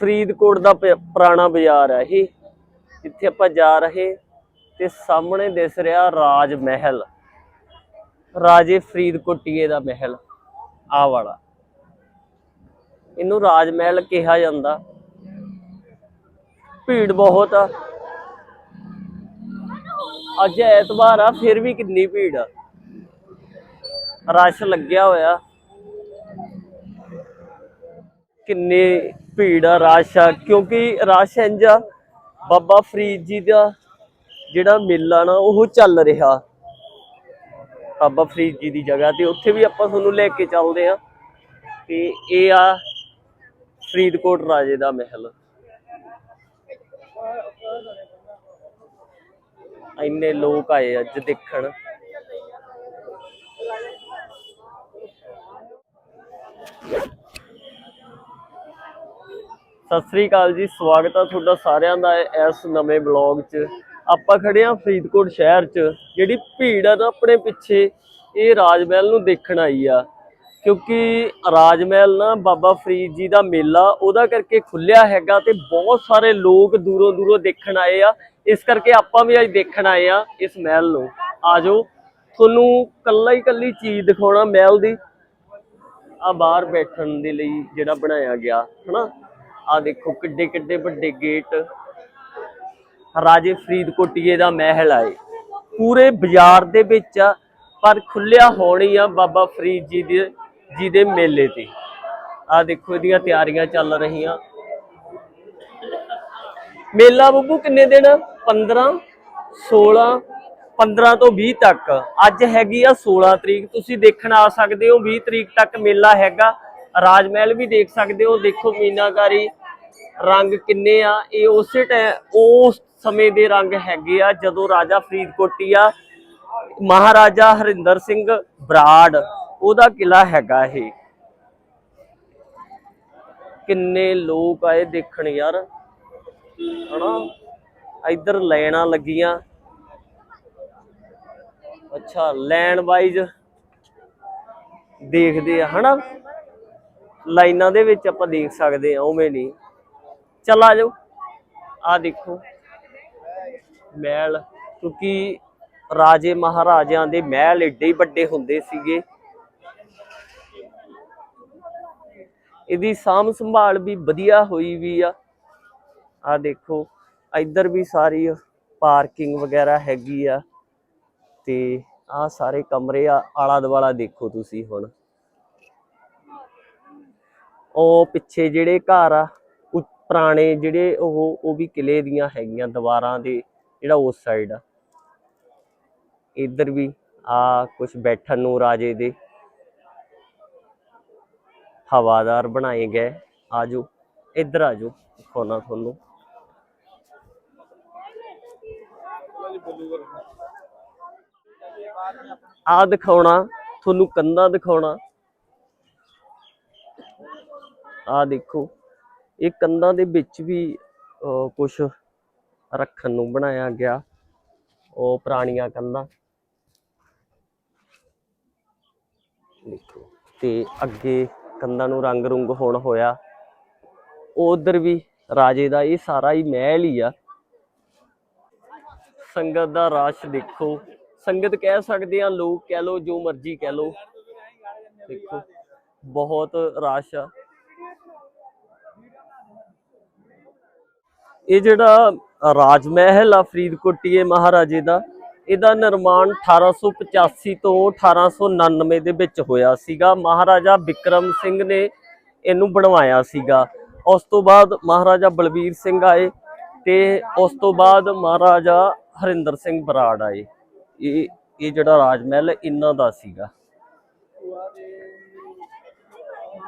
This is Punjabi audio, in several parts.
ਫਰੀਦਕੋਟ ਦਾ ਪ- ਪੁਰਾਣਾ ਬਾਜ਼ਾਰ ਹੈ ਇਹ। ਜਿੱਥੇ ਆਪਾਂ ਜਾ ਰਹੇ ਤੇ ਸਾਹਮਣੇ ਦਿਸ ਰਿਹਾ ਰਾਜ ਮਹਿਲ ਰਾਜੇ ਫਰੀਦਕੋਟੀਏ ਦਾ ਮਹਿਲ ਆ ਵਾਲਾ। ਇਹਨੂੰ ਰਾਜ ਮਹਿਲ ਕਿਹਾ ਜਾਂਦਾ। ਭੀੜ ਬਹੁਤ ਆ। ਅੱਜ ਐਤਵਾਰ ਆ, ਫਿਰ ਵੀ ਕਿੰਨੀ ਭੀੜ ਆ। ਰਸ਼ ਲੱਗਿਆ ਹੋਇਆ। ਕਿੰਨੇ ਭੀੜ ਆ, ਰਸ਼ ਆ, ਕਿਉਂਕਿ ਰਸ਼ ਇੰਜ ਆ, ਬਾਬਾ ਫਰੀਦ ਜੀ ਦਾ ਜਿਹੜਾ ਮੇਲਾ ਨਾ, ਉਹ ਚੱਲ ਰਿਹਾ। ਬਾਬਾ ਫਰੀਦ ਜੀ ਦੀ ਜਗ੍ਹਾ ਤੇ, ਉੱਥੇ ਵੀ ਆਪਾਂ ਤੁਹਾਨੂੰ ਲੈ ਕੇ ਚੱਲਦੇ ਆ ਤੇ ਇਹ ਆ ਫਰੀਦਕੋਟ ਰਾਜੇ ਦਾ ਮਹਿਲ। ਇੰਨੇ ਲੋਕ ਆਏ ਅੱਜ ਦੇਖਣ। ਸਤਿ ਸ੍ਰੀ ਅਕਾਲ ਜੀ, ਸਵਾਗਤ ਆ ਤੁਹਾਡਾ ਸਾਰਿਆਂ ਦਾ ਇਸ ਨਵੇਂ ਬਲੌਗ 'ਚ। ਆਪਾਂ ਖੜੇ ਆ ਫਰੀਦਕੋਟ ਸ਼ਹਿਰ 'ਚ, ਜਿਹੜੀ ਭੀੜ ਆ ਨਾ ਆਪਣੇ ਪਿੱਛੇ, ਇਹ ਰਾਜ ਮਹਿਲ ਨੂੰ ਦੇਖਣ ਆਈ ਆ। ਕਿਉਂਕਿ ਰਾਜ ਮਹਿਲ ਨਾ ਬਾਬਾ ਫਰੀਦ ਜੀ ਦਾ ਮੇਲਾ, ਉਹਦਾ ਕਰਕੇ ਖੁੱਲਿਆ ਹੈਗਾ ਤੇ ਬਹੁਤ ਸਾਰੇ ਲੋਕ ਦੂਰੋਂ ਦੂਰੋਂ ਦੇਖਣ ਆਏ ਆ। ਇਸ ਕਰਕੇ ਆਪਾਂ ਵੀ ਅੱਜ ਦੇਖਣ ਆਏ ਆ ਇਸ ਮਹਿਲ ਨੂੰ। ਆਜੋ ਤੁਹਾਨੂੰ ਕੱਲਾ ਹੀ ਕੱਲੀ ਚੀਜ਼ ਦਿਖਾਉਣਾ ਮਹਿਲ ਦੀ। ਆ ਬਾਹਰ ਬੈਠਣ ਦੇ ਲਈ ਜਿਹੜਾ ਬਣਾਇਆ ਗਿਆ, ਹਨਾ? ਆ ਦੇਖੋ ਕਿੱਡੇ ਕਿੱਡੇ ਵੱਡੇ ਗੇਟ। ਰਾਜੇ ਫਰੀਦਕੋਟੀਏ ਦਾ ਮਹਿਲ ਆਏ ਪੂਰੇ ਬਾਜ਼ਾਰ ਦੇ ਵਿੱਚ ਆ, ਪਰ ਖੁੱਲਿਆ ਹੋਣੀ ਆ ਬਾਬਾ ਫਰੀਦ ਜੀ ਦੇ ਜੀ ਦੇ ਮੇਲੇ ਤੇ। ਆ ਦੇਖੋ ਇਹਦੀਆਂ ਤਿਆਰੀਆਂ ਚੱਲ ਰਹੀਆਂ। ਮੇਲਾ ਬੱਬੂ ਕਿੰਨੇ ਦਿਨ 15 16 15 ਤੋਂ 20 ਤੱਕ। ਅੱਜ ਹੈਗੀ ਆ 16 ਤਰੀਕ। ਤੁਸੀਂ ਦੇਖਣ ਆ ਸਕਦੇ ਹੋ 20 ਤਰੀਕ ਤੱਕ ਮੇਲਾ ਹੈਗਾ। ਰਾਜ ਮਹਿਲ ਵੀ ਦੇਖ ਸਕਦੇ ਹੋ। ਦੇਖੋ ਮੀਨਾਕਾਰੀ ਰੰਗ ਕਿੰਨੇ ਆ। ਇਹ ਉਸੇ ਟਾਈਮ ਉਸ ਸਮੇਂ ਦੇ ਰੰਗ ਹੈਗੇ ਆ, ਜਦੋਂ ਰਾਜਾ ਫਰੀਦਕੋਟੀਆ ਮਹਾਰਾਜਾ ਹਰਿੰਦਰ ਸਿੰਘ ਬਰਾੜ, ਉਹਦਾ ਕਿਲਾ ਹੈਗਾ ਇਹ। ਕਿੰਨੇ ਲੋਕ ਆਏ ਦੇਖਣ ਯਾਰ। ਹਣਾ ਇੱਧਰ ਲਾਈਨਾਂ ਲੱਗੀਆਂ। ਅੱਛਾ ਲਾਈਨ ਵਾਈਜ਼ ਦੇਖਦੇ ਆ, ਹਨਾ? ਲਾਈਨਾਂ ਦੇ ਵਿੱਚ ਆਪਾਂ ਦੇਖ ਸਕਦੇ ਆ ਉਵੇਂ ਨਹੀਂ। ਚੱਲ ਆ ਜਾਓ। ਆ ਦੇਖੋ। ਮਹਿਲ, ਕਿਉਂਕਿ ਰਾਜੇ ਮਹਾਰਾਜਿਆਂ ਦੇ ਮਹਿਲ ਏਡੇ ਵੱਡੇ ਹੁੰਦੇ ਸੀਗੇ। ਇਹਦੀ ਸਾਂਭ ਸੰਭਾਲ ਵੀ ਵਧੀਆ ਹੋਈ ਵੀ ਆ। ਆ ਦੇਖੋ, ਇੱਧਰ ਵੀ ਸਾਰੀ ਪਾਰਕਿੰਗ ਵਗੈਰਾ ਹੈਗੀ ਆ। ਤੇ ਆ ਸਾਰੇ ਕਮਰੇ ਆ ਆਲਾ ਦੁਆਲਾ ਦੇਖੋ ਤੁਸੀਂ ਹੁਣ। ਉਹ ਪਿੱਛੇ ਜਿਹੜੇ ਘਰ ਆ ਉਹ ਪੁਰਾਣੇ ਜਿਹੜੇ ਉਹ ਉਹ ਵੀ ਕਿਲੇ ਦੀਆਂ ਹੈਗੀਆਂ ਦੀਵਾਰਾਂ ਦੇ, ਜਿਹੜਾ ਉਸ ਸਾਈਡ ਆ। ਇੱਧਰ ਵੀ ਆ ਕੁਝ ਬੈਠਣ ਨੂੰ ਰਾਜੇ ਦੇ। ਹਵਾਦਾਰ ਬਣਾਏ ਗਏ। ਆਜੋ, ਇੱਧਰ ਆਜੋ, ਦਿਖਾਉਣਾ ਤੁਹਾਨੂੰ। ਆ ਦਿਖਾਉਣਾ, ਤੁਹਾਨੂੰ ਕੰਧਾਂ ਦਿਖਾਉਣਾ। ਆ ਦੇਖੋ, ਇਹ ਕੰਧਾਂ ਦੇ ਵਿੱਚ ਵੀ ਕੁਝ ਰੱਖਣ ਨੂੰ ਬਣਾਇਆ ਗਿਆ, ਉਹ ਪੁਰਾਣੀਆਂ ਕੰਧਾਂ। ਦੇਖੋ, ਤੇ ਅੱਗੇ ਕੰਧਾਂ ਨੂੰ ਰੰਗ ਰੁੰਗ ਹੋਣ ਹੋਇਆ। ਉਧਰ ਵੀ ਰਾਜੇ ਦਾ ਇਹ ਸਾਰਾ ਹੀ ਮਹਿਲ ਹੀ ਆ। ਸੰਗਤ ਦਾ ਰਸ਼ ਦੇਖੋ। ਸੰਗਤ ਕਹਿ ਸਕਦੇ ਆ, ਲੋਕ ਕਹਿ ਲੋ ਜੋ ਮਰਜ਼ੀ ਕਹਿ ਲੋ ਦੇਖੋ, ਬਹੁਤ ਰਸ਼ ਆ। ਇਹ ਜਿਹੜਾ ਰਾਜ ਮਹਿਲ ਆ ਫਰੀਦਕੋਟੀਏ ਮਹਾਰਾਜੇ ਦਾ, ਇਹਦਾ ਨਿਰਮਾਣ 1885 ਤੋਂ 1899 ਦੇ ਵਿੱਚ ਹੋਇਆ ਸੀਗਾ। ਮਹਾਰਾਜਾ ਵਿਕਰਮ ਸਿੰਘ ਨੇ ਇਹਨੂੰ ਬਣਵਾਇਆ ਸੀਗਾ। ਉਸ ਤੋਂ ਬਾਅਦ ਮਹਾਰਾਜਾ ਬਲਬੀਰ ਸਿੰਘ ਆਏ ਤੇ ਉਸ ਤੋਂ ਬਾਅਦ ਮਹਾਰਾਜਾ ਹਰਿੰਦਰ ਸਿੰਘ ਬਰਾੜ ਆਏ। ਇਹ ਇਹ ਜਿਹੜਾ ਰਾਜ ਮਹਿਲ ਇਹਨਾਂ ਦਾ ਸੀਗਾ।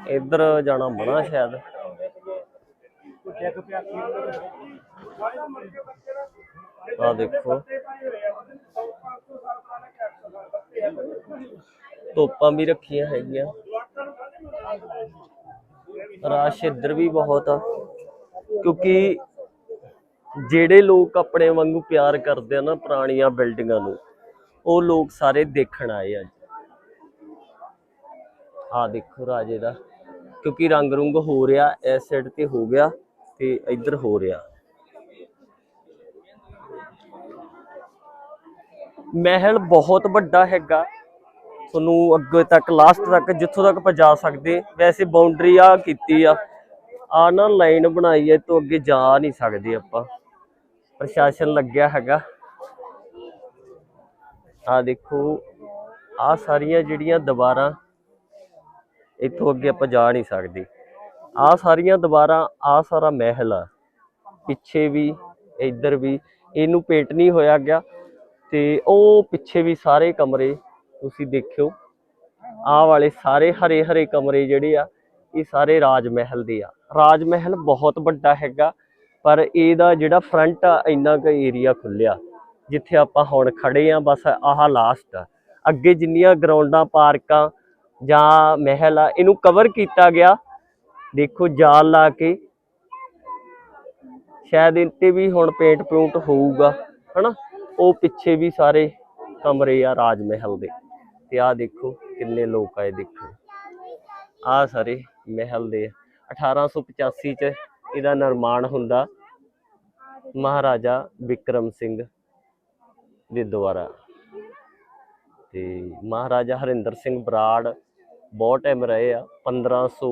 ਇੱਧਰ ਜਾਣਾ ਬਣਾ ਸ਼ਾਇਦ। ਆ ਦੇਖੋ। ਤੋਪਾਂ ਵੀ ਰੱਖੀਆਂ ਹੈਗੀਆਂ। ਰਾਸ਼ ਇੱਧਰ ਵੀ ਬਹੁਤ ਆ। ਕਿਉਂਕਿ ਜਿਹੜੇ ਲੋਕ ਆਪਣੇ ਵਾਂਗੂ ਪਿਆਰ ਕਰਦੇ ਆ ਨਾ ਪੁਰਾਣੀਆਂ ਬਿਲਡਿੰਗਾਂ ਨੂੰ, ਉਹ ਲੋਕ ਸਾਰੇ ਦੇਖਣ ਆਏ ਅੱਜ ਆ ਦੇਖੋ ਰਾਜੇ ਦਾ। ਕਿਉਂਕਿ ਰੰਗ ਰੁੰਗ ਹੋ ਰਿਹਾ, ਇਸ ਸਾਈਡ ਤੇ ਹੋ ਗਿਆ ਤੇ ਇੱਧਰ ਹੋ ਰਿਹਾ। ਮਹਿਲ ਬਹੁਤ ਵੱਡਾ ਹੈਗਾ। ਤੁਹਾਨੂੰ ਅੱਗੇ ਤੱਕ ਲਾਸਟ ਤੱਕ, ਜਿੱਥੋਂ ਤੱਕ ਆਪਾਂ ਜਾ ਸਕਦੇ। ਵੈਸੇ ਬਾਉਂਡਰੀ ਆ ਕੀਤੀ ਆ। ਆ ਨਾ ਲਾਈਨ ਬਣਾਈ ਹੈ ਤੋਂ ਅੱਗੇ ਜਾ ਨਹੀਂ ਸਕਦੇ ਆਪਾਂ। ਪ੍ਰਸ਼ਾਸਨ ਲੱਗਿਆ ਹੈਗਾ। ਆ ਦੇਖੋ ਆ ਸਾਰੀਆਂ ਜਿਹੜੀਆਂ ਦੁਬਾਰਾ ਇੱਥੋਂ ਅੱਗੇ ਆਪਾਂ ਜਾ ਨਹੀਂ ਸਕਦੇ। ਆ ਸਾਰੀਆਂ ਦੁਬਾਰਾ ਆ ਸਾਰਾ ਮਹਿਲ ਆ। ਪਿੱਛੇ ਵੀ, ਇੱਧਰ ਵੀ, ਇਹਨੂੰ ਪੇਂਟ ਨਹੀਂ ਹੋਇਆ ਗਿਆ। ਤੇ ਉਹ ਪਿੱਛੇ ਵੀ ਸਾਰੇ ਕਮਰੇ ਤੁਸੀਂ ਦੇਖਿਓ। ਆਹ ਵਾਲੇ ਸਾਰੇ ਹਰੇ ਹਰੇ ਕਮਰੇ ਜਿਹੜੇ ਆ, ਇਹ ਸਾਰੇ ਰਾਜ ਮਹਿਲ ਦੇ ਆ। ਰਾਜ ਮਹਿਲ ਬਹੁਤ ਵੱਡਾ ਹੈਗਾ, ਪਰ ਇਹਦਾ ਜਿਹੜਾ ਫਰੰਟ ਆ, ਇੰਨਾ ਕੁ ਏਰੀਆ ਖੁੱਲਿਆ ਜਿੱਥੇ ਆਪਾਂ ਹੁਣ ਖੜੇ ਆ, ਬਸ ਆਹ ਲਾਸਟ ਆ। ਅੱਗੇ ਜਿੰਨੀਆਂ ਗਰਾਊਂਡਾਂ ਪਾਰਕਾਂ ਜਾਂ ਮਹਿਲ ਆ, ਇਹਨੂੰ ਕਵਰ ਕੀਤਾ ਗਿਆ। ਦੇਖੋ ਜਾਲ ਲਾ ਕੇ। ਸ਼ਾਇਦ ਇੱਥੇ ਵੀ ਹੁਣ ਪੇਂਟ ਪੂੰਟ ਹੋਊਗਾ, ਹਨਾ? ਉਹ ਪਿੱਛੇ ਵੀ ਸਾਰੇ ਕਮਰੇ ਆ ਰਾਜ ਮਹਿਲ ਦੇ। ਤੇ ਆਹ ਦੇਖੋ ਕਿੰਨੇ ਲੋਕ ਆਏ ਦੇਖੋ। ਆ ਸਾਰੇ ਮਹਿਲ ਦੇ ਆ। 1885 ਚ ਇਹਦਾ ਨਿਰਮਾਣ ਹੁੰਦਾ ਮਹਾਰਾਜਾ ਵਿਕਰਮ ਸਿੰਘ ਦੇ ਦੁਆਰਾ। ਤੇ ਮਹਾਰਾਜਾ ਹਰਿੰਦਰ ਸਿੰਘ ਬਰਾੜ ਬਹੁਤ ਟਾਈਮ ਰਹੇ ਆ। 1500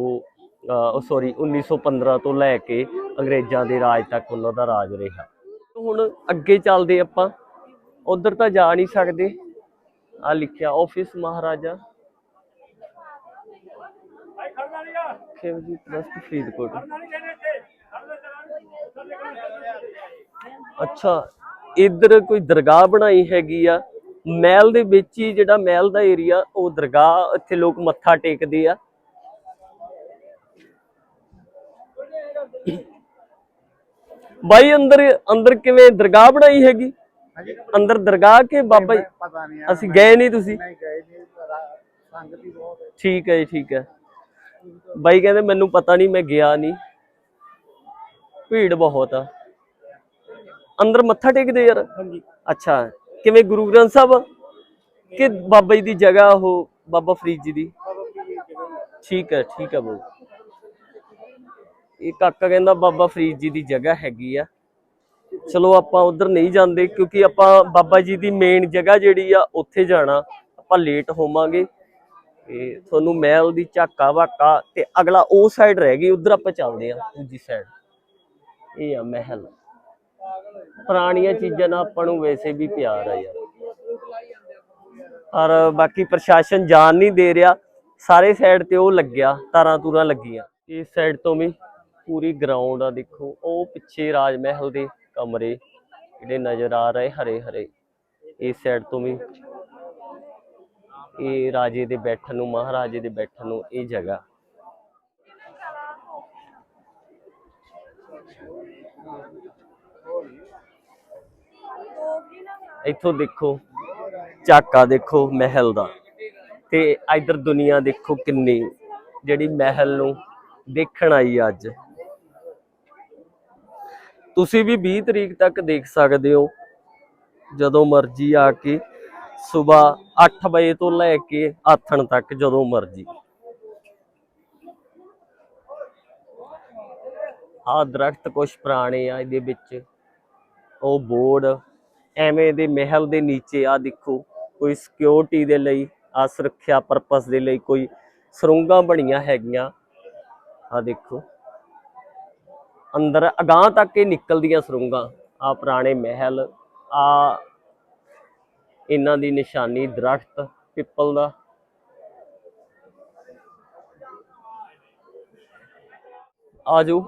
ਸੌਰੀ 1915 ਤੋਂ ਲੈ ਕੇ ਅੰਗਰੇਜ਼ਾਂ ਦੇ ਰਾਜ ਤੱਕ ਉਹਨਾਂ ਦਾ ਰਾਜ ਰਿਹਾ। ਹੁਣ ਅੱਗੇ ਚੱਲਦੇ ਆਪਾਂ। ਉਧਰ ਤਾਂ ਜਾ ਨਹੀਂ ਸਕਦੇ। ਆ ਲਿਖਿਆ ਆਫਿਸ ਮਹਾਰਾਜਾ। ਖੇਵਜੀ ਟਰਸਟ ਫਰੀਦਕੋਟ। ਅੱਛਾ, ਇੱਧਰ ਕੋਈ ਦਰਗਾਹ ਬਣਾਈ ਹੈਗੀ ਆ। ਮਹਿਲ ਦੇ ਵਿੱਚ ਹੀ ਜਿਹੜਾ ਮਹਿਲ ਦਾ ਏਰੀਆ ਉਹ ਦਰਗਾਹ, ਇੱਥੇ ਲੋਕ ਮੱਥਾ ਟੇਕਦੇ ਆ। ਬਾਈ, ਅੰਦਰ ਅੰਦਰ ਕਿਵੇਂ ਦਰਗਾਹ ਬਣਾਈ ਹੈਗੀ? ਅੰਦਰ ਦਰਗਾਹ ਕੇ ਬਾਬਾ ਜੀ? ਪਤਾ ਨਹੀਂ ਅਸੀਂ ਗਏ ਨਹੀਂ ਤੁਸੀਂ? ਨਹੀਂ ਗਏ ਨਹੀਂ ਸੰਗਤ ਹੀ ਬਹੁਤ ਹੈ। ਠੀਕ ਹੈ ਜੀ ਠੀਕ ਹੈ। ਬਾਈ ਕਹਿੰਦੇ ਮੈਨੂੰ ਪਤਾ ਨਹੀਂ ਮੈਂ ਗਿਆ ਨਹੀਂ। ਭੀੜ ਬਹੁਤ ਆ। ਅੰਦਰ ਮੱਥਾ ਟੇਕਦੇ ਯਾਰ? ਹਾਂਜੀ। ਅੱਛਾ ਕਿਵੇਂ ਗੁਰੂ ਗ੍ਰੰਥ ਸਾਹਿਬ? ਕਿ ਬਾਬਾ ਜੀ ਦੀ ਜਗ੍ਹਾ ਉਹ ਬਾਬਾ ਫਰੀਦ ਜੀ ਦੀ? ਠੀਕ ਹੈ ਠੀਕ ਹੈ ਬਾਬੂ ਇਹ ਕਾਕਾ ਕਹਿੰਦਾ ਬਾਬਾ ਫਰੀਦ ਜੀ ਦੀ ਜਗ੍ਹਾ ਹੈਗੀ ਆ। ਚਲੋ ਆਪਾਂ ਉਧਰ ਨਹੀਂ ਜਾਂਦੇ ਕਿਉਂਕਿ ਆਪਾਂ ਬਾਬਾ ਜੀ ਦੀ ਮੇਨ ਜਗ੍ਹਾ ਜਿਹੜੀ ਆ, ਉੱਥੇ ਜਾਣਾ। ਆਪਾਂ ਲੇਟ ਹੋਵਾਂਗੇ। ਤੇ ਤੁਹਾਨੂੰ ਮਹਿਲ ਦੀ ਝਾਕਾ ਵਾਕਾ ਤੇ ਅਗਲਾ ਉਹ ਸਾਈਡ ਰਹਿ ਗਈ, ਉਧਰ ਆਪਾਂ ਚੱਲਦੇ ਆ ਦੂਜੀ ਸਾਈਡ ਇਹ ਆ ਮਹਿਲ। ਪੁਰਾਣੀਆਂ ਚੀਜ਼ਾਂ ਨਾਲ ਆਪਾਂ ਨੂੰ ਵੈਸੇ ਵੀ ਪਿਆਰ ਆ ਯਾਰ। ਪਰ ਬਾਕੀ ਪ੍ਰਸ਼ਾਸਨ ਜਾਣ ਨਹੀਂ ਦੇ ਰਿਹਾ। ਸਾਰੇ ਸਾਈਡ ਤੇ ਉਹ ਲੱਗਿਆ, ਤਾਰਾਂ ਤੂਰਾਂ ਲੱਗੀਆਂ। ਇਸ ਸਾਈਡ ਤੋਂ ਵੀ ਪੂਰੀ ਗਰਾਊਂਡ ਆ ਦੇਖੋ। ਉਹ ਪਿੱਛੇ ਰਾਜ ਮਹਿਲ ਦੇ। ਕਮਰੇ ਜਿਹੜੇ ਨਜ਼ਰ ਆ ਰਹੇ ਹਰੇ ਹਰੇ, ਇਸ ਸਾਈਡ ਤੋਂ ਵੀ। ਇਹ ਰਾਜੇ ਦੇ ਬੈਠਣ ਨੂੰ, ਮਹਾਰਾਜੇ ਦੇ ਬੈਠਣ ਨੂੰ ਇਹ ਜਗ੍ਹਾ। ਇੱਥੋਂ ਦੇਖੋ, ਝਾਕਾ ਦੇਖੋ ਮਹਿਲ ਦਾ। ਤੇ ਇਧਰ ਦੁਨੀਆ ਦੇਖੋ ਕਿੰਨੀ, ਜਿਹੜੀ ਮਹਿਲ ਨੂੰ ਦੇਖਣ ਆਈ ਆ ਅੱਜ। ਤੁਸੀਂ ਵੀ 20 ਤਰੀਕ ਤੱਕ ਦੇਖ ਸਕਦੇ ਹੋ, ਜਦੋਂ ਮਰਜ਼ੀ ਆ ਕੇ ਸਵੇਰ 8 ਵਜੇ ਤੋਂ ਲੈ ਕੇ ਆਥਣ ਤੱਕ ਜਦੋਂ ਮਰਜ਼ੀ। ਆ ਦਰਖਤ ਕੁਛ ਪੁਰਾਣੇ ਆ ਇਹਦੇ ਵਿੱਚ। ਉਹ ਬੋਰਡ ਐਵੇਂ ਦੇ ਮਹਿਲ ਦੇ ਨੀਚੇ ਆ ਦੇਖੋ, ਕੋਈ ਸਿਕਿਉਰਿਟੀ ਦੇ ਲਈ, ਆ ਸੁਰੱਖਿਆ ਪਰਪਸ ਦੇ ਲਈ ਕੋਈ ਸਰੁੰਗਾਂ ਬਣੀਆਂ ਹੈਗੀਆਂ। ਆ ਦੇਖੋ। ਅੰਦਰ ਅਗਾਹ ਤੱਕ ਇਹ ਨਿਕਲਦੀਆਂ ਸਰੁੰਗਾਂ। ਆ ਪੁਰਾਣੇ ਮਹਿਲ ਆ ਇਹਨਾਂ ਦੀ ਨਿਸ਼ਾਨੀ ਦਰਖਤ, ਪਿੱਪਲ ਦਾ। ਆਜੋ।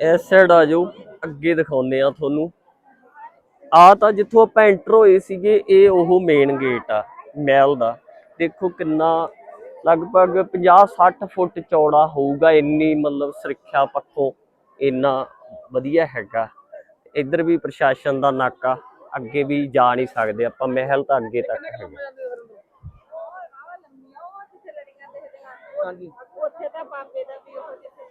ਇਸ ਸਾਈਡ ਆਜੋ, ਅੱਗੇ ਦਿਖਾਉਂਦੇ ਆ ਤੁਹਾਨੂੰ। ਆ ਤਾਂ ਜਿੱਥੋਂ ਆਪਾਂ ਐਂਟਰ ਹੋਏ ਸੀਗੇ, ਇਹ ਉਹ ਮੇਨ ਗੇਟ ਆ, ਮਹਿਲ ਦਾ। ਦੇਖੋ ਕਿੰਨਾ ਲਗਭਗ 50 60 ਫੁੱਟ ਚੌੜਾ ਹੋਊਗਾ ਇੰਨੀ ਮਤਲਬ ਸੁਰੱਖਿਆ ਪੱਖੋਂ ਇੰਨਾ ਵਧੀਆ ਹੈਗਾ। ਇੱਧਰ ਵੀ ਪ੍ਰਸ਼ਾਸਨ ਦਾ ਨਾਕਾ ਅੱਗੇ ਵੀ ਜਾ ਨਹੀਂ ਸਕਦੇ ਆਪਾਂ ਮਹਿਲ ਤਾਂ ਅੱਗੇ ਤੱਕ ਹੈਗਾ। ਹਾਂਜੀ। ਉੱਥੇ ਤਾਂ ਬਾਬੇ ਦਾ ਵੀ ਉਹ ਜਿੱਥੇ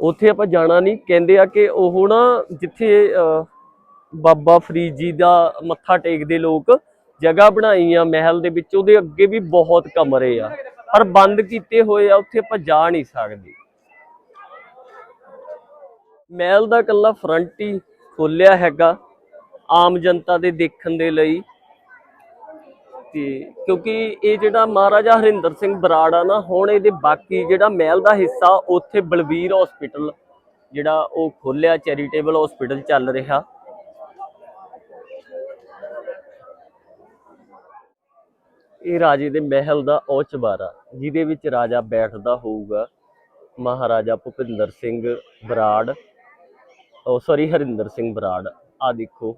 ਉੱਥੇ ਆਪਾਂ ਜਾਣਾ ਨਹੀਂ ਕਹਿੰਦੇ ਆ ਕਿ ਉਹ ਨਾ ਜਿੱਥੇ ਬਾਬਾ ਫਰੀਦ ਜੀ ਦਾ ਮੱਥਾ ਟੇਕਦੇ ਲੋਕ ਜਗ੍ਹਾ ਬਣਾਈ ਆ ਮਹਿਲ ਦੇ ਵਿੱਚ, ਉਹਦੇ ਅੱਗੇ ਵੀ ਬਹੁਤ ਕਮਰੇ ਆ। ਪਰ ਬੰਦ ਕੀਤੇ ਹੋਏ ਆ, ਉੱਥੇ ਆਪਾਂ ਜਾ ਨਹੀਂ ਸਕਦੇ। ਮਹਿਲ ਦਾ ਕੱਲਾ ਫਰੰਟ ਹੀ ਖੋਲਿਆ ਹੈਗਾ, ਆਮ ਜਨਤਾ ਦੇ ਦੇਖਣ ਦੇ ਲਈ। ਤੇ ਕਿਉਂਕਿ ਇਹ ਜਿਹੜਾ ਮਹਾਰਾਜਾ ਹਰਿੰਦਰ ਸਿੰਘ ਬਰਾੜ ਆ ਨਾ, ਹੁਣ ਇਹਦੇ ਬਾਕੀ ਜਿਹੜਾ ਮਹਿਲ ਦਾ ਹਿੱਸਾ, ਉੱਥੇ ਬਲਵੀਰ ਹਸਪੀਟਲ ਜਿਹੜਾ ਉਹ ਖੋਲਿਆ ਚੈਰੀਟੇਬਲ ਹਸਪੀਟਲ ਚੱਲ ਰਿਹਾ। ਇਹ ਰਾਜੇ ਦੇ ਮਹਿਲ ਦਾ ਉਹ ਚਬਾਰਾ ਜਿਹਦੇ ਵਿੱਚ ਰਾਜਾ ਬੈਠਦਾ ਹੋਊਗਾ। ਮਹਾਰਾਜਾ ਭੁਪਿੰਦਰ ਸਿੰਘ ਬਰਾੜ, ਉਹ ਸੌਰੀ ਹਰਿੰਦਰ ਸਿੰਘ ਬਰਾੜ। ਆ ਦੇਖੋ,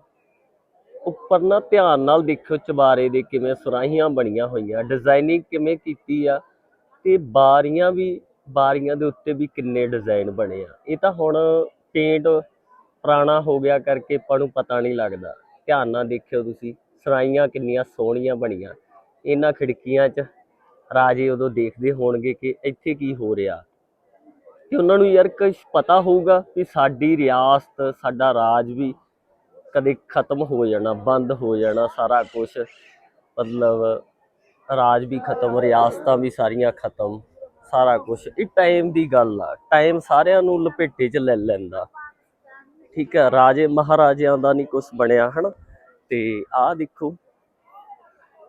ਉੱਪਰ ਨਾ ਧਿਆਨ ਨਾਲ ਦੇਖਿਓ, ਚਬਾਰੇ ਦੇ ਕਿਵੇਂ ਸੁਰਾਹੀਆਂ ਬਣੀਆਂ ਹੋਈਆਂ ਡਿਜ਼ਾਈਨਿੰਗ ਕਿਵੇਂ ਕੀਤੀ ਆ, ਤੇ ਬਾਰੀਆਂ ਵੀ, ਬਾਰੀਆਂ ਦੇ ਉੱਤੇ ਵੀ ਕਿੰਨੇ ਡਿਜ਼ਾਈਨ ਬਣੇ ਆ। ਇਹ ਤਾਂ ਹੁਣ ਪੇਂਟ ਪੁਰਾਣਾ ਹੋ ਗਿਆ ਕਰਕੇ ਆਪਾਂ ਨੂੰ ਪਤਾ ਨਹੀਂ ਲੱਗਦਾ। ਧਿਆਨ ਨਾਲ ਦੇਖਿਓ ਤੁਸੀਂ, ਸੁਰਾਹੀਆਂ ਕਿੰਨੀਆਂ ਸੋਹਣੀਆਂ ਬਣੀਆਂ। ਇਹਨਾਂ ਖਿੜਕੀਆਂ 'ਚ ਰਾਜੇ ਉਦੋਂ ਦੇਖਦੇ ਹੋਣਗੇ ਕਿ ਇੱਥੇ ਕੀ ਹੋ ਰਿਹਾ। ਤੇ ਉਹਨਾਂ ਨੂੰ ਯਾਰ ਕੁਝ ਪਤਾ ਹੋਊਗਾ ਕਿ ਸਾਡੀ ਰਿਆਸਤ, ਸਾਡਾ ਰਾਜ ਵੀ ਕਦੇ ਖਤਮ ਹੋ ਜਾਣਾ, ਬੰਦ ਹੋ ਜਾਣਾ, ਸਾਰਾ ਕੁਝ ਮਤਲਬ ਰਾਜ ਵੀ ਖਤਮ, ਰਿਆਸਤਾਂ ਵੀ ਸਾਰੀਆਂ ਖਤਮ, ਸਾਰਾ ਕੁਝ ਇਹ ਟਾਈਮ ਦੀ ਗੱਲ ਆ। ਟਾਈਮ ਸਾਰਿਆਂ ਨੂੰ ਲਪੇਟੇ 'ਚ ਲੈ ਲੈਂਦਾ। ਠੀਕ ਹੈ ਰਾਜੇ ਮਹਾਰਾਜਿਆਂ ਦਾ ਨਹੀਂ ਕੁਝ ਬਣਿਆ, ਹਨਾ? ਤੇ ਆਹ ਦੇਖੋ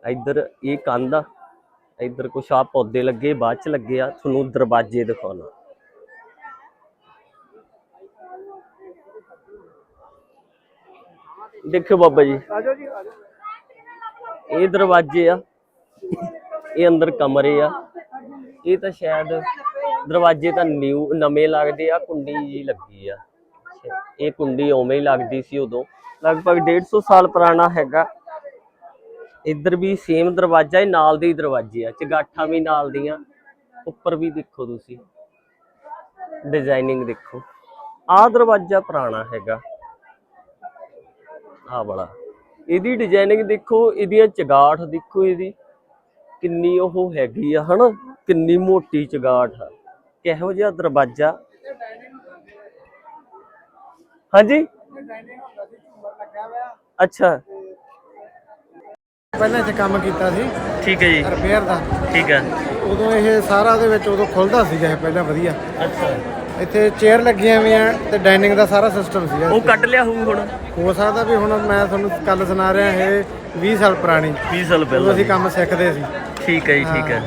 ਇੱਧਰ ਇਹ ਕੰਧ ਆ। ਇੱਧਰ ਕੁਛ ਆ ਪੌਦੇ ਲੱਗੇ, ਬਾਅਦ ਚ ਲੱਗੇ ਆ। ਤੁਹਾਨੂੰ ਦਰਵਾਜ਼ੇ ਦਿਖਾਉਣਾ। ਦੇਖੋ ਬਾਬਾ ਜੀ। ਇਹ ਦਰਵਾਜ਼ੇ ਆ। ਇਹ ਅੰਦਰ ਕਮਰੇ ਆ। ਇਹ ਤਾਂ ਸ਼ਾਇਦ ਦਰਵਾਜ਼ੇ ਤਾਂ ਨਿਊ ਨਵੇਂ ਲੱਗਦੇ ਆ, ਕੁੰਡੀ ਜੀ ਲੱਗੀ ਆ। ਇਹ ਕੁੰਡੀ ਉਵੇਂ ਹੀ ਲੱਗਦੀ ਸੀ ਉਦੋਂ। ਲਗਭਗ 150 ਸਾਲ ਪੁਰਾਣਾ ਹੈਗਾ। ਇੱਧਰ ਵੀ ਸੇਮ ਦਰਵਾਜ਼ਾ ਹੈ, ਨਾਲ ਦੇ ਹੀ ਦਰਵਾਜ਼ੇ ਆ। ਚਗਾਠਾਂ ਵੀ ਨਾਲ ਦੀਆਂ। ਉੱਪਰ ਵੀ ਦੇਖੋ ਤੁਸੀਂ। ਡਿਜ਼ਾਈਨਿੰਗ ਦੇਖੋ। ਆਹ ਦਰਵਾਜ਼ਾ ਪੁਰਾਣਾ ਹੈਗਾ। ਆਹ ਵਾਲਾ। ਇਹਦੀ ਡਿਜ਼ਾਈਨਿੰਗ ਦੇਖੋ, ਇਹਦੀਆਂ ਚਗਾਠ ਦੇਖੋ ਇਹਦੀ। ਕਿੰਨੀ ਉਹ ਹੈਗੀ ਆ, ਹਨਾ? ਕਿੰਨੀ ਮੋਟੀ ਚਗਾਠ ਆ। ਕਿਹੋ ਜਿਹਾ ਦਰਵਾਜ਼ਾ? ਹਾਂਜੀ? ਅੱਛਾ। ਪਹਿਲਾਂ ਇੱਥੇ ਕੰਮ ਕੀਤਾ ਸੀ ਠੀਕ ਹੈ ਜੀ। ਰਿਪੇਅਰ ਦਾ। ਠੀਕ ਹੈ। ਉਦੋਂ ਇਹ ਸਾਰਾ ਉਹਦੇ ਵਿੱਚ ਉਦੋਂ ਖੁੱਲਦਾ ਸੀਗਾ ਇਹ ਪਹਿਲਾਂ ਵਧੀਆ। ਅੱਛਾ। ਇੱਥੇ ਚੇਅਰ ਲੱਗੀਆਂ ਹੋਈਆਂ ਤੇ ਡਾਈਨਿੰਗ ਦਾ ਸਾਰਾ ਸਿਸਟਮ ਸੀਗਾ ਉਹ ਕੱਢ ਲਿਆ ਹੋਊ ਹੁਣ? ਹੋ ਸਕਦਾ ਵੀ ਹੁਣ ਮੈਂ ਤੁਹਾਨੂੰ ਕੱਲ ਸੁਣਾ ਰਿਹਾ ਇਹ 20 ਸਾਲ ਪੁਰਾਣੀ। 20 ਸਾਲ ਪਹਿਲਾਂ ਅਸੀਂ ਕੰਮ ਸਿੱਖਦੇ ਸੀ। ਠੀਕ ਹੈ ਜੀ ਠੀਕ ਹੈ।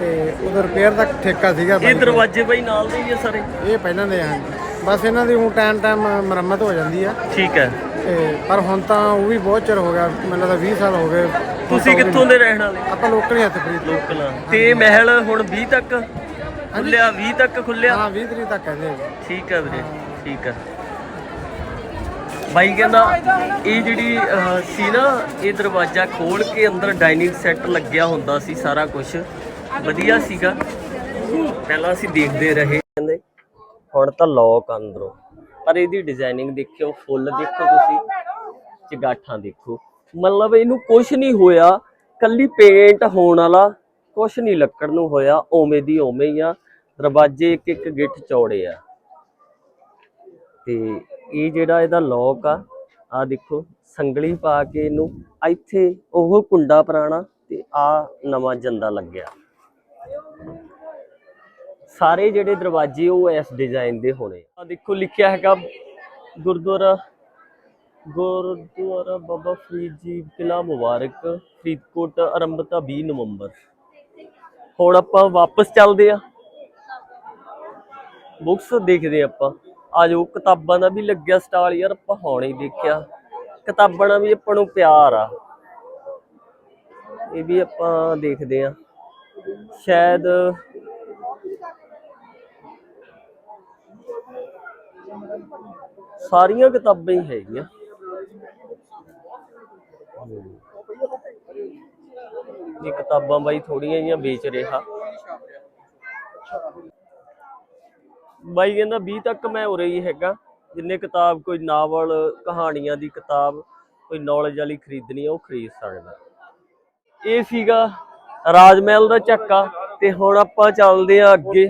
ਤੇ ਉਦੋਂ ਰਿਪੇਅਰ ਦਾ ਠੇਕਾ ਸੀਗਾ ਇਹ ਦਰਵਾਜ਼ੇ ਬਈ ਨਾਲ ਦੇ ਹੀ ਆ ਸਾਰੇ? ਇਹ ਪਹਿਲਾਂ ਦੇ ਆ। ਬਸ ਇਹਨਾਂ ਦੀ ਹੁਣ ਟਾਈਮ ਟਾਈਮ ਮੁਰੰਮਤ ਹੋ ਜਾਂਦੀ ਆ। ਠੀਕ ਹੈ। ਤੇ ਪਰ ਹੁਣ ਤਾਂ ਉਹ ਵੀ ਬਹੁਤ ਚਿਰ ਹੋ ਗਿਆ ਮੈਨੂੰ ਲੱਗਦਾ 20 ਸਾਲ ਹੋ ਗਏ ਤੁਸੀਂ ਕਿੱਥੋਂ ਦੇ ਰਹਿਣ ਵਾਲੇ? ਆਪਾਂ ਲੋਕਲ ਹੀ ਹੱਥ ਫਰੀਦ ਲੋਕਲ ਤੇ ਮਹਿਲ ਹੁਣ 20 ਤੱਕ ਖੁੱਲਿਆ 20 ਤੱਕ ਖੁੱਲਿਆ ਹਾਂ 20 ਤਰੀਕ ਤੱਕ ਹੈਗੇ। ਠੀਕ ਹੈ ਵੀਰੇ ਠੀਕ ਹੈ ਬਾਈ ਕਹਿੰਦਾ ਇਹ ਜਿਹੜੀ ਅਹ, ਸੀ ਨਾ ਇਹ ਦਰਵਾਜ਼ਾ ਖੋਲ ਕੇ ਅੰਦਰ ਡਾਈਨਿੰਗ ਸੈੱਟ ਲੱਗਿਆ ਹੁੰਦਾ ਸੀ ਸਾਰਾ ਕੁਝ ਵਧੀਆ ਸੀਗਾ। ਪਹਿਲਾਂ ਅਸੀਂ ਦੇਖਦੇ ਰਹੇ ਕਹਿੰਦੇ ਹੁਣ ਤਾਂ ਲੋਕ ਅੰਦਰੋਂ। ਪਰ ਇਹਦੀ ਡਿਜ਼ਾਈਨਿੰਗ ਦੇਖਿਓ, ਫੁੱਲ ਦੇਖੋ ਤੁਸੀਂ ਚਗਾਠਾਂ ਦੇਖੋ। ਮਤਲਬ ਇਹਨੂੰ ਕੁਝ ਨਹੀਂ ਹੋਇਆ, ਕੱਲੀ ਪੇਂਟ ਹੋਣ ਵਾਲਾ ਕੁਝ ਨਹੀਂ ਲੱਕੜ ਨੂੰ ਹੋਇਆ ਓਵੇਂ ਦੀ ਓਵੇਂ ਹੀ ਆ। ਦਰਵਾਜ਼ੇ ਇੱਕ ਇੱਕ ਗਿੱਠ ਚੌੜੇ ਆ। ਤੇ ਇਹ ਜਿਹੜਾ ਇਹਦਾ ਲੋਕ ਆ ਆ ਦੇਖੋ, ਸੰਗਲੀ ਪਾ ਕੇ ਇਹਨੂੰ, ਇੱਥੇ ਉਹ ਕੁੰਡਾ ਪੁਰਾਣਾ ਤੇ ਆ ਨਵਾਂ ਜੰਦਾ ਲੱਗਿਆ। ਸਾਰੇ ਜਿਹੜੇ ਦਰਵਾਜ਼ੇ ਉਹ ਇਸ ਡਿਜ਼ਾਈਨ ਦੇ ਹੋਣੇ ਆ। ਦੇਖੋ, ਲਿਖਿਆ ਹੈਗਾ ਗੁਰਦੁਆਰਾ ਗੁਰਦੁਆਰਾ ਬਾਬਾ ਫਰੀਦ ਜੀ ਕਿਲਾ ਮੁਬਾਰਕ, ਫਰੀਦਕੋਟ ਆਰੰਭਤਾ 20 ਨਵੰਬਰ। ਹੁਣ ਆਪਾਂ ਵਾਪਸ ਚੱਲਦੇ ਆ। ਬੁੱਕਸ ਦੇਖਦੇ ਆਪਾਂ। ਆਜੋ ਕਿਤਾਬਾਂ ਦਾ ਵੀ ਲੱਗਿਆ ਸਟਾਲ ਯਾਰ, ਆਪਾਂ ਹੁਣ ਹੀ ਦੇਖਿਆ। ਕਿਤਾਬਾਂ ਨਾਲ ਵੀ ਆਪਾਂ ਨੂੰ ਪਿਆਰ ਆ। ਇਹ ਵੀ ਆਪਾਂ ਦੇਖਦੇ ਆ। ਸ਼ਾਇਦ ਸਾਰੀਆਂ ਕਿਤਾਬਾਂ ਹੀ ਹੈਗੀਆਂ। ਇਹ ਕਿਤਾਬਾਂ ਬਾਈ ਥੋੜੀਆਂ ਜੀਆਂ ਵੇਚ ਰਿਹਾ। ਬਾਈ ਕਹਿੰਦਾ 20 ਤੱਕ ਮੈਂ ਉਰੇ ਹੀ ਹੈਗਾ। ਜਿੰਨੇ ਕਿਤਾਬ ਕੋਈ ਨਾਵਲ ਕਹਾਣੀਆਂ ਦੀ ਕਿਤਾਬ ਕੋਈ ਨੌਲੇਜ ਵਾਲੀ ਖਰੀਦਣੀ ਆ ਉਹ ਖਰੀਦ ਸਕਦਾ। ਇਹ ਸੀਗਾ ਰਾਜ ਮਹਿਲ ਦਾ ਝੱਕਾ ਤੇ ਹੁਣ ਆਪਾਂ ਚੱਲਦੇ ਆ ਅੱਗੇ।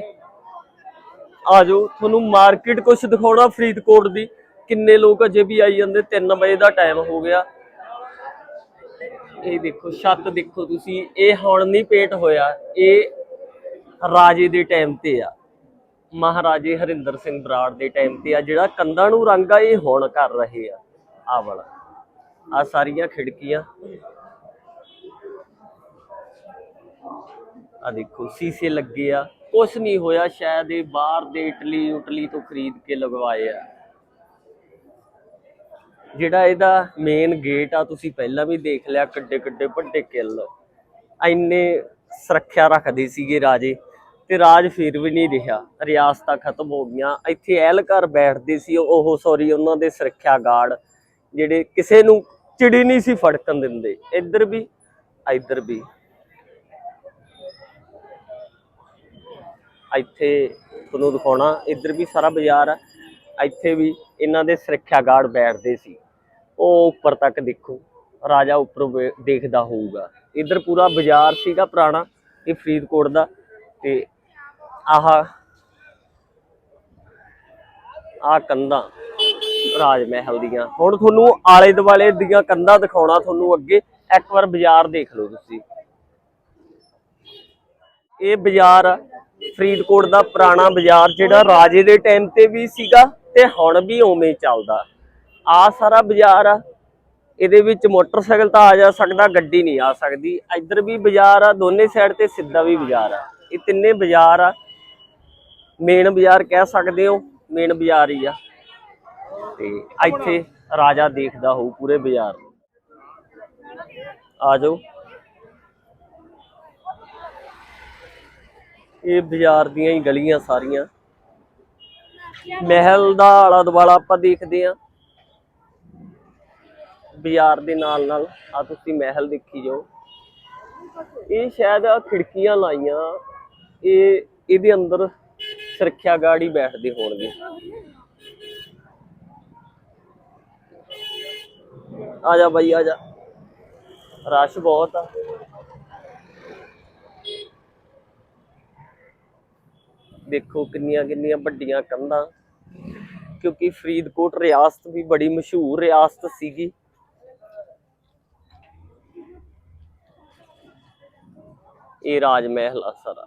ਆਜੋ, ਤੁਹਾਨੂੰ ਮਾਰਕੀਟ ਕੁਝ ਦਿਖਾਉਣਾ ਫਰੀਦਕੋਟ ਦੀ। ਕਿੰਨੇ ਲੋਕ ਅਜੇ ਵੀ ਆਈ ਜਾਂਦੇ 3 ਵਜੇ ਦਾ ਟਾਈਮ ਹੋ ਗਿਆ। ਇਹ ਦੇਖੋ, ਛੱਤ ਦੇਖੋ ਤੁਸੀਂ, ਇਹ ਹੁਣ ਨਹੀਂ ਪੇਂਟ ਹੋਇਆ, ਇਹ ਰਾਜੇ ਦੇ ਟਾਈਮ ਤੇ ਆ। ਮਹਾਰਾਜੇ ਹਰਿੰਦਰ ਸਿੰਘ ਬਰਾੜ ਦੇ ਟਾਈਮ ਤੇ ਆ, ਜਿਹੜਾ ਕੰਧਾਂ ਨੂੰ ਰੰਗ ਆ, ਇਹ ਹੁਣ ਕਰ ਰਹੇ ਆ। ਆ ਵਾਲਾ, ਆ ਸਾਰੀਆਂ ਖਿੜਕੀਆਂ। ਆ ਦੇਖੋ, ਸੀਸੇ ਲੱਗੇ ਆ। ਕੁਛ ਨਹੀਂ ਹੋਇਆ, ਸ਼ਾਇਦ ਇਹ ਬਾਹਰ ਦੇ ਇਟਲੀ, ਉਟਲੀ ਤੋਂ ਖਰੀਦ ਕੇ ਲਗਵਾਏ ਆ। ਜਿਹੜਾ ਇਹਦਾ ਮੇਨ ਗੇਟ ਆ, ਤੁਸੀਂ ਪਹਿਲਾਂ ਵੀ ਦੇਖ ਲਿਆ, ਕਿੱਡੇ ਕਿੱਡੇ ਵੱਡੇ ਕਿੱਲ। ਇੰਨੇ ਸੁਰੱਖਿਆ ਰੱਖਦੇ ਸੀਗੇ ਰਾਜੇ, ਤੇ ਰਾਜ ਫਿਰ ਵੀ ਨਹੀਂ ਰਿਹਾ। ਰਿਆਸਤਾਂ ਖਤਮ ਹੋ ਗਈਆਂ। ਇੱਥੇ ਐਲਕਾਰ ਬੈਠਦੇ ਸੀ, ਉਹ ਸੌਰੀ ਉਹਨਾਂ ਦੇ ਸੁਰੱਖਿਆ ਗਾਰਡ ਜਿਹੜੇ ਕਿਸੇ ਨੂੰ ਚਿੜੀ ਨਹੀਂ ਸੀ ਫੜਕਣ ਦਿੰਦੇ। ਇੱਧਰ ਵੀ ਇੱਧਰ ਵੀ। ਇੱਥੇ ਤੁਹਾਨੂੰ ਦਿਖਾਉਣਾ, ਇੱਧਰ ਵੀ ਸਾਰਾ ਬਾਜ਼ਾਰ ਆ। ਇੱਥੇ ਵੀ ਇਹਨਾਂ ਦੇ ਸੁਰੱਖਿਆ ਗਾਰਡ ਬੈਠਦੇ ਸੀ। ਉਹ ਉੱਪਰ ਤੱਕ ਦੇਖੋ, ਰਾਜਾ ਉੱਪਰੋਂ ਦੇਖਦਾ ਹੋਊਗਾ। ਇੱਧਰ ਪੂਰਾ ਬਾਜ਼ਾਰ ਸੀਗਾ ਪੁਰਾਣਾ, ਇਹ ਫਰੀਦਕੋਟ ਦਾ। ਤੇ ਆਹ ਆ ਕੰਧਾਂ ਰਾਜ ਮਹਿਲ ਦੀਆਂ। ਹੁਣ ਤੁਹਾਨੂੰ ਆਲੇ ਦੁਆਲੇ ਦੀਆਂ ਕੰਧਾਂ ਦਿਖਾਉਣਾ ਤੁਹਾਨੂੰ ਅੱਗੇ। ਇੱਕ ਵਾਰ ਬਾਜ਼ਾਰ ਦੇਖ ਲਓ ਤੁਸੀਂ। ਇਹ ਬਾਜ਼ਾਰ ਫਰੀਦਕੋਟ ਦਾ ਪੁਰਾਣਾ ਬਾਜ਼ਾਰ ਜਿਹੜਾ ਰਾਜੇ ਦੇ ਟਾਈਮ ਤੇ ਵੀ ਸੀਗਾ ਤੇ ਹੁਣ ਵੀ ਉਵੇਂ ਚੱਲਦਾ। ਆ ਸਾਰਾ ਬਾਜ਼ਾਰ ਆ ਇਹਦੇ ਵਿੱਚ ਮੋਟਰਸਾਈਕਲ ਤਾਂ ਆ ਜਾ ਸਕਦਾ, ਗੱਡੀ ਨਹੀਂ ਆ ਸਕਦੀ। ਇੱਧਰ ਵੀ ਬਾਜ਼ਾਰ ਆ, ਦੋਨੇ ਸਾਈਡ ਤੇ ਸਿੱਧਾ ਵੀ ਬਾਜ਼ਾਰ ਆ। ਇਹ ਤਿੰਨੇ ਬਾਜ਼ਾਰ ਆ। ਮੇਨ ਬਾਜ਼ਾਰ ਕਹਿ ਸਕਦੇ ਹੋ ਮੇਨ ਬਾਜ਼ਾਰ ਹੀ ਆ। ਤੇ ਇੱਥੇ ਰਾਜਾ ਦੇਖਦਾ ਹੋਊ ਪੂਰੇ ਬਾਜ਼ਾਰ ਆ ਜਾਓ। ਇਹ ਬਾਜ਼ਾਰ ਦੀਆਂ ਹੀ ਗਲੀਆਂ ਸਾਰੀਆਂ। ਮਹਿਲ ਦਾ ਆਲਾ ਦੁਆਲਾ ਆਪਾਂ ਦੇਖਦੇ ਆ ਬਾਜ਼ਾਰ ਦੇ ਨਾਲ ਨਾਲ ਆ ਤੁਸੀਂ ਮਹਿਲ ਦੇਖੀ ਜਾਓ। ਇਹ ਸ਼ਾਇਦ ਆ ਖਿੜਕੀਆਂ ਲਾਈਆਂ, ਇਹ ਇਹਦੇ ਅੰਦਰ ਸੁਰੱਖਿਆ ਗਾਰਡ ਹੀ ਬੈਠਦੇ ਹੋਣਗੇ। ਆ ਜਾ ਬਾਈ, ਆ ਜਾ। ਰਸ਼ ਬਹੁਤ ਆ। ਦੇਖੋ ਕਿੰਨੀਆਂ ਕਿੰਨੀਆਂ ਵੱਡੀਆਂ ਕੰਧਾਂ। ਕਿਉਂਕਿ ਫਰੀਦਕੋਟ ਰਿਆਸਤ ਵੀ ਬੜੀ ਮਸ਼ਹੂਰ ਰਿਆਸਤ ਸੀਗੀ। ਇਹ ਰਾਜ ਮਹਿਲ ਆ ਸਾਰਾ।